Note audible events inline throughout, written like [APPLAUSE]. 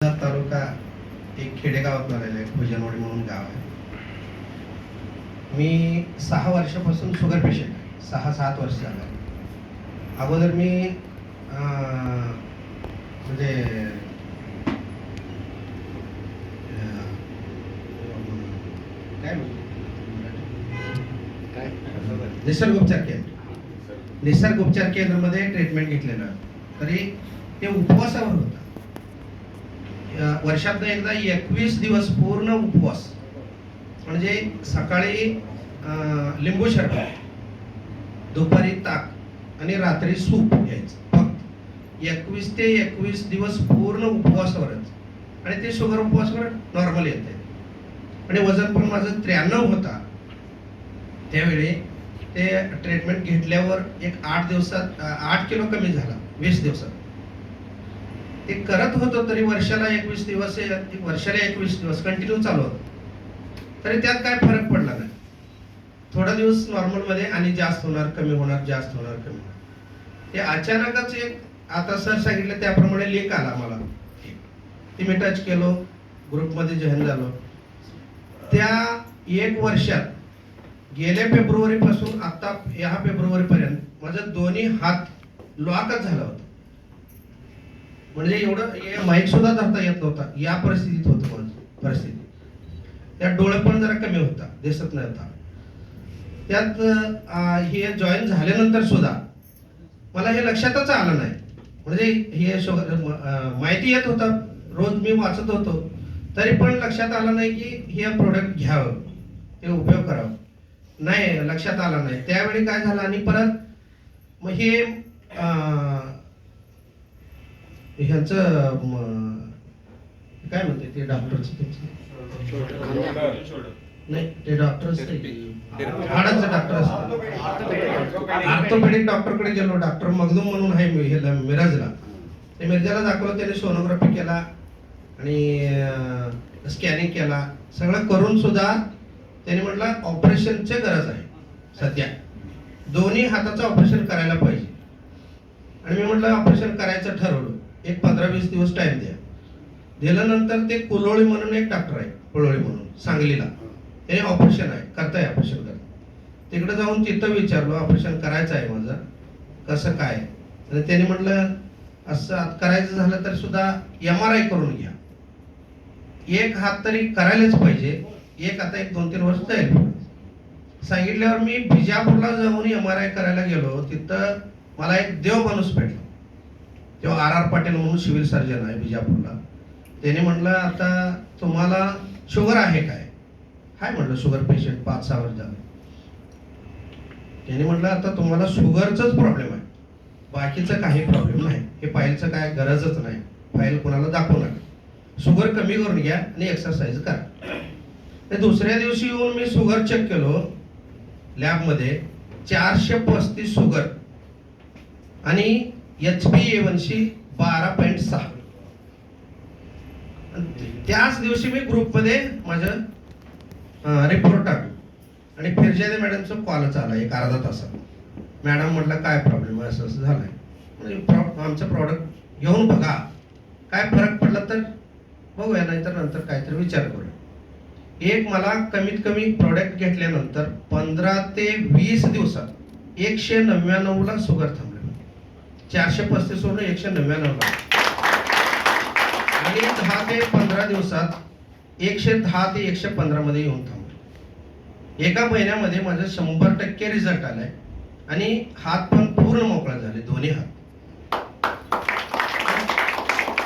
तालुका एक खेडेगावात आलेला आहे भोजनवाडी म्हणून गाव आहे. मी सहा वर्षापासून शुगर पेशंट आहे. सहा सात वर्ष झालं. अगोदर मी म्हणजे काय म्हणतो? निसर्ग उपचार केंद्र. निसर्ग. उपचार केंद्रामध्ये ट्रीटमेंट घेतलेलं. तरी ते उपवासावर होतं. वर्षातनं एकदा एकवीस दिवस पूर्ण उपवास. म्हणजे सकाळी लिंबू शरबत दुपारी ताक आणि रात्री सूप घ्यायचं. फक्त एकवीस ते एकवीस दिवस पूर्ण उपवासवरच. आणि ते शुगर उपवासवर नॉर्मल येते आणि वजन पण माझं त्र्याण्णव होता. त्यावेळी ते ट्रीटमेंट घेतल्यावर एक आठ दिवसात आठ किलो कमी झाला. वीस दिवसात. ते करत होतो तरी वर्षाला एकवीस दिवस वर्षाला एकवीस दिवस कंटिन्यू चालू होतं. तरी त्यात काय फरक पडला नाही. थोडा दिवस नॉर्मलमध्ये आणि जास्त होणार कमी होणार जास्त होणार कमी होणार. ते अचानकच एक आता सर सांगितलं त्याप्रमाणे लिंक आला मला ती मी टच केलो ग्रुपमध्ये जॉईन झालो. त्या एक वर्षात गेल्या फेब्रुवारीपासून आत्ता ह्या फेब्रुवारीपर्यंत माझं दोन्ही हात लॉकच झाला होता. म्हणजे एवढं माईक सुद्धा धरता येत नव्हता. या परिस्थितीत होतं माझं परिस्थिती. त्यात डोळे पण जरा कमी होता दिसत नव्हता. त्यात हे जॉईन झाल्यानंतर सुद्धा मला हे लक्षातच आलं नाही. म्हणजे हे माहिती येत होतं रोज मी वाचत होतो. तरी पण लक्षात आलं नाही की हे प्रोडक्ट घ्यावं ते उपयोग करावं. नाही लक्षात आलं नाही. त्यावेळी काय झालं आणि परत मग हे ह्याचं काय म्हणते ते डॉक्टरचं नाही ते डॉक्टरच हाडाचं डॉक्टर असतात ऑर्थोपेडिक डॉक्टरकडे गेलो डॉक्टर मगदूम म्हणून आहे मी- ह्याला मिरजला. ते मिरजाला दाखवलं त्याने सोनोग्राफी केला आणि स्कॅनिंग केला. सगळं करून सुद्धा त्याने म्हटलं ऑपरेशनची गरज आहे. सध्या. दोन्ही हाताचं ऑपरेशन करायला पाहिजे. आणि मी म्हटलं ऑपरेशन करायचं ठरवलं. एक पंधरा वीस दिवस टाइम द्या. दिल्यानंतर ते कुलोळी म्हणून एक डॉक्टर आहे कुलोळी म्हणून सांगलीला. हे ऑपरेशन आहे करताय ऑपरेशन करत तिकडे जाऊन तिथं विचारलो ऑपरेशन करायचं आहे माझं. कसं काय? तर त्याने म्हटलं असं करायचं झालं तर सुद्धा एम आर आय करून घ्या. एक हात तरी करायलाच पाहिजे. एक आता एक दोन तीन वर्ष जाईल. सांगितल्यावर मी बिजापूरला जाऊन एम आर आय करायला गेलो. तिथं मला एक देव माणूस भेटला. तेव्हा आर आर पाटील म्हणून सिव्हिल सर्जन आहे बिजापूरला त्याने म्हटलं आता तुम्हाला शुगर आहे काय? हाय म्हटलं शुगर पेशंट पाच सहा वर्ष झाले. त्याने म्हटलं आता तुम्हाला शुगरचाच प्रॉब्लेम आहे. बाकीचं काही प्रॉब्लेम नाही. हे फाईलचं काय गरजच नाही. फाईल कोणाला दाखवू नका. शुगर कमी करून घ्या आणि एक्सरसाइज करा. तर दुसऱ्या दिवशी येऊन मी शुगर चेक केलो. लॅबमध्ये चारशे पस्तीस शुगर. आणि एच पी एवनशी बारा पॉईंट सहा. त्याच दिवशी मी ग्रुपमध्ये माझं रिपोर्ट टाकलो. आणि फिरजादे मॅडमचा कॉलच आला एक अर्धा तासात. मॅडम म्हटलं काय प्रॉब्लेम आहे? असं असं झालंय. म्हणजे प्रॉ- आमचं प्रॉडक्ट घेऊन बघा. काय फरक पडला तर बघूया नाहीतर नंतर काहीतरी विचार करूया. एक मला कमीत कमी प्रॉडक्ट घेतल्यानंतर पंधरा ते वीस दिवसात एकशे नव्याण्णवला शुगर थांबला. चारशे पस्तीस वरून एकशे नव्याण्णवला आणि दहा ते पंधरा दिवसात एकशे दहा ते एकशे पंधरा मध्ये येऊन थांबले. एका महिन्यामध्ये माझं शंभर टक्के रिझल्ट आलाय. आणि हात पण पूर्ण मोकळा झाले दोन्ही हात.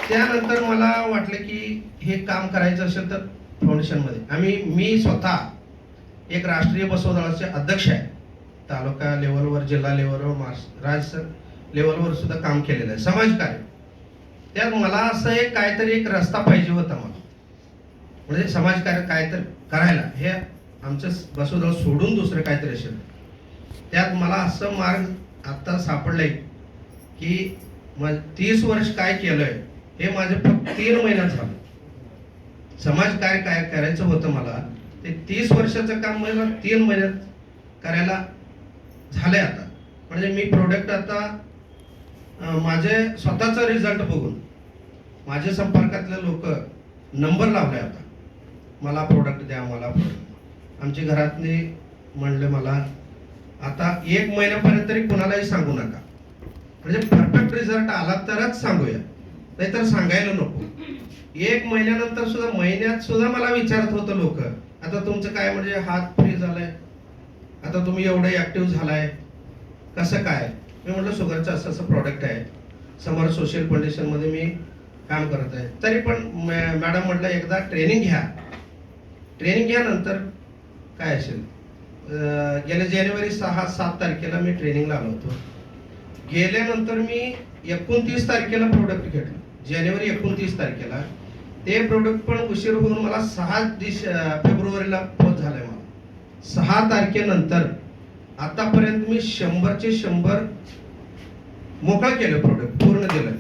त्यानंतर मला वाटलं की हे काम करायचं असेल तर फाउंडेशनमध्ये आम्ही मी स्वतः एक राष्ट्रीय बसव दलाचे अध्यक्ष आहे. तालुका लेवलवर जिल्हा लेवलवर मास राज्य लेवलवर सुद्धा काम केलेलं आहे. समाजकार्य त्यात मला असं एक काहीतरी एक रस्ता पाहिजे होता मला. म्हणजे समाजकार्य काहीतरी करायला. हे आमचं बसवदळ सोडून दुसरं काहीतरी असेल. त्यात मला असं मार्ग आता सापडलंय की मग तीस वर्ष काय केलंय हे माझे फक्त तीन महिन्यात झालं. समाज काय काय करायचं होतं मला ते तीस वर्षाचं काम मला तीन महिन्यात करायला झालंय आता. म्हणजे मी प्रोडक्ट आता माझे स्वतःचा रिझल्ट बघून माझ्या संपर्कातले लोक नंबर लावले आता. मला प्रोडक्ट द्या मला आमच्या घरातले म्हणले मला आता एक महिन्यापर्यंत तरी कुणालाही सांगू नका. म्हणजे परफेक्ट रिझल्ट आला तरच सांगूया. नाहीतर सांगायला नको. एक महिन्यानंतर सुद्धा महिन्यात सुद्धा मला विचारत होतं लोक आता तुमचं काय म्हणजे हात फ्री झालाय? आता तुम्ही एवढे ऍक्टिव्ह झालाय? कसं काय? मी म्हटलं शुगरचं असं असं प्रॉडक्ट आहे. समोर सोशल फाउंडेशनमध्ये मी काम करत आहे. तरी पण मॅ- मॅडम म्हटलं एकदा ट्रेनिंग घ्या. ट्रेनिंग घ्यानंतर काय असेल? गेल्या जानेवारी सहा सात तारखेला मी ट्रेनिंगला आलो होतो. गेल्यानंतर मी एकोणतीस तारखेला प्रोडक्ट घेतलं. जानेवारी एकोणतीस तारखेला. ते प्रोडक्ट पण उशीर होऊन मला सहा दिस फेब्रुवारीला पोच आहे मला. सहा तारखेनंतर आतापर्यंत मी शंभरचे शंभर मोकळं केलं प्रोडक्ट पूर्ण दिलं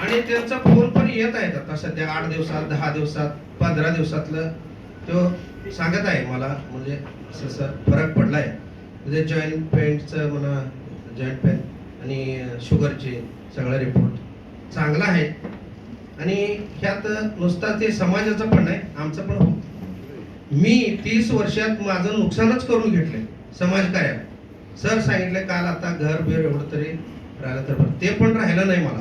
आणि त्यांचा फोन पण येत आहेत आता सध्या आठ दिवसात दहा दिवसात पंधरा दिवसातलं. तो सांगत आहे मला म्हणजे असं फरक फरक पडलाय. म्हणजे जॉईंट पेंटचं म्हणा जॉईंट पेंट आणि शुगरचे सगळा रिपोर्ट चांगला आहे. आणि ह्यात नुसता ते समाजाचं पण नाही आमचं पण मी तीस वर्षात माझं नुकसानच करून घेतलंय. समाजकार्यात सर सांगितलं काल आता घर बिर एवढं तरी राहिलं तर बरं. ते पण राहिलं नाही मला.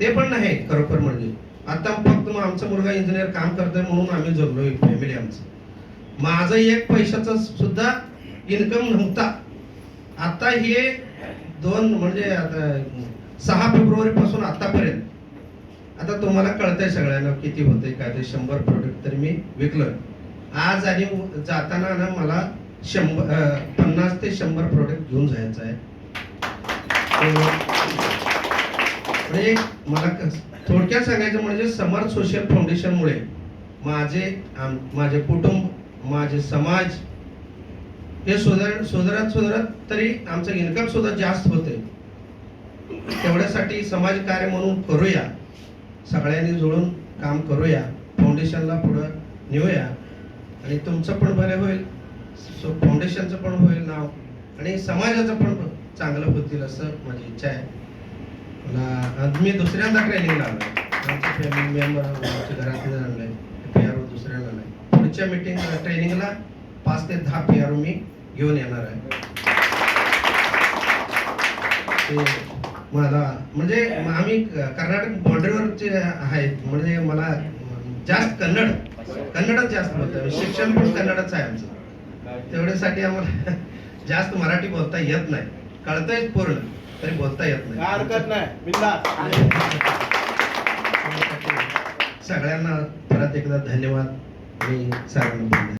ते पण नाही खरोखर म्हणजे. आता फक्त मग आमचा मुलगा इंजिनियर काम करतोय म्हणून आम्ही जगलोय फॅमिली आमचं. माझं एक पैशाचा सुद्धा इन्कम नव्हता. आता हे दोन म्हणजे आता सहा फेब्रुवारीपासून आतापर्यंत. आता तुम्हाला कळतंय सगळ्यांना किती होतंय काय ते शंभर प्रोडक्ट तरी मी विकलं आज आणि जाताना ना मला शंभर पन्नास ते शंभर प्रोडक्ट घेऊन जायचं आहे. म्हणजे मला कस- थोडक्यात सांगायचं म्हणजे समर्थ सोशल फाउंडेशनमुळे माझे माझे कुटुंब माझे समाज हे सुधार सुधारत सुधारत तरी आमचं इन्कम सुद्धा जास्त होते. तेवढ्यासाठी समाज कार्य म्हणून करूया. सगळ्यांनी जुळून काम करूया. फाउंडेशनला पुढं नेऊया. आणि तुमचं पण बरं होईल. सो फाउंडेशनचं पण होईल नाव. आणि समाजाचं पण चांगलं होतील असं माझी इच्छा आहे. मला आज मी दुसऱ्यांदा ट्रेनिंग लावलं आमच्या फॅमिली मेंबर आमच्या घरातले आहे पी आर ओ दुसऱ्यांना नाही पुढच्या मीटिंग ट्रेनिंगला पाच ते दहा पी आर ओ मी घेऊन येणार आहे. मला म्हणजे आम्ही कर्नाटक बॉर्डरवरचे आहेत. म्हणजे मला जास्त कन्नड कन्नडच जास्त बोलतो शिक्षण पण कन्नडच आहे आमचं. तेवढ्यासाठी आम्हाला [LAUGHS] जास्त मराठी बोलता येत नाही. कळतंय पूर्ण तरी बोलता येत नाही. हरकत नाही. सगळ्यांना परत एकदा धन्यवाद. आणि सर्वांना